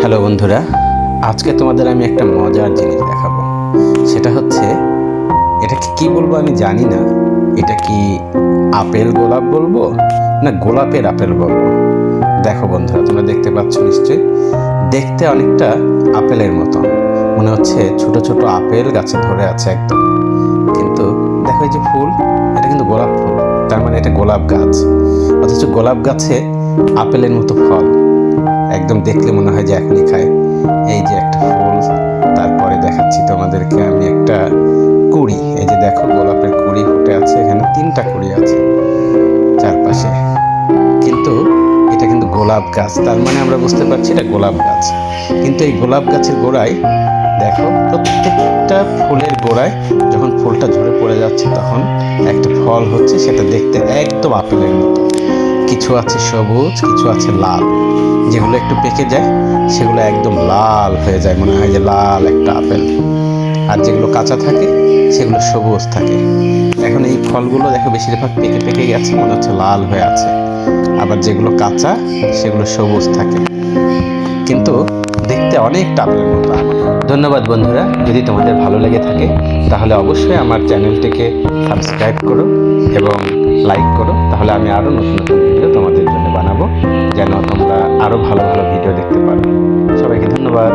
Hello বন্ধুরা, আজকে তোমাদের আমি একটা মজার জিনিস দেখাবো। সেটা হচ্ছে এটাকে কি বলব আমি জানি না। এটা কি আপেল গোলাপ বলব, না গোলাপের আপেল বলব? দেখো বন্ধুরা, তোমরা দেখতে পাচ্ছ নিশ্চয়ই। দেখতে অনেকটা আপেলের মতো মনে হচ্ছে ছোট ছোট আপেল গাছে ধরে আছে একদম। কিন্তু দেখো এই যে ফুল, এটা কিন্তু গোলাপ ফুল। তার মানে এটা গোলাপ গাছ। অথচ গোলাপ গাছে আপেলের মতো ফল। একদম দেখলে মনে হয় যে এখনই খায়। এই যে একটা ফুল, তারপরে দেখাচ্ছি তোমাদেরকে আমি একটা কুড়ি। এই যে দেখো, গোলাপের কুড়ি ফুটে আছে, এখানে তিনটা কুড়ি আছে চারপাশে। কিন্তু এটা কিন্তু গোলাপ গাছ, তার মানে আমরা বুঝতে পারছি এটা গোলাপ গাছ। কিন্তু এই গোলাপ গাছের গোড়ায় দেখো, প্রত্যেকটা ফুলের গোড়ায় যখন ফুলটা ঝরে পড়ে যাচ্ছে তখন একটা ফল হচ্ছে, সেটা দেখতে একদম আপেলের মতো। কিছু আছে সবুজ, কিছু আছে লাল। যেগুলো একটু পেকে যায়, সেগুলো একদম লাল হয়ে যায়, মনে হয় যে লাল একটা আপেল। আর যেগুলো কাঁচা থাকে, সেগুলো সবুজ থাকে। এখন এই ফলগুলো দেখো বেশিরভাগ পেকে পেকে গেছে, মনে হচ্ছে লাল হয়ে আছে। আবার যেগুলো কাঁচা, সেগুলো সবুজ থাকে। কিন্তু দেখতে অনেকটা আপেলের মতো ধন্যবাদ বন্ধুরা, যদি তোমাদের ভালো লেগে থাকে, তাহলে অবশ্যই আমার চ্যানেলটিকে সাবস্ক্রাইব করো এবং লাইক করো। তাহলে আমি আরও নতুন নতুন ভিডিও তোমাদের জন্য বানাবো, যেন তোমরা আরও ভালো ভালো ভিডিও দেখতে পারো। সবাইকে ধন্যবাদ।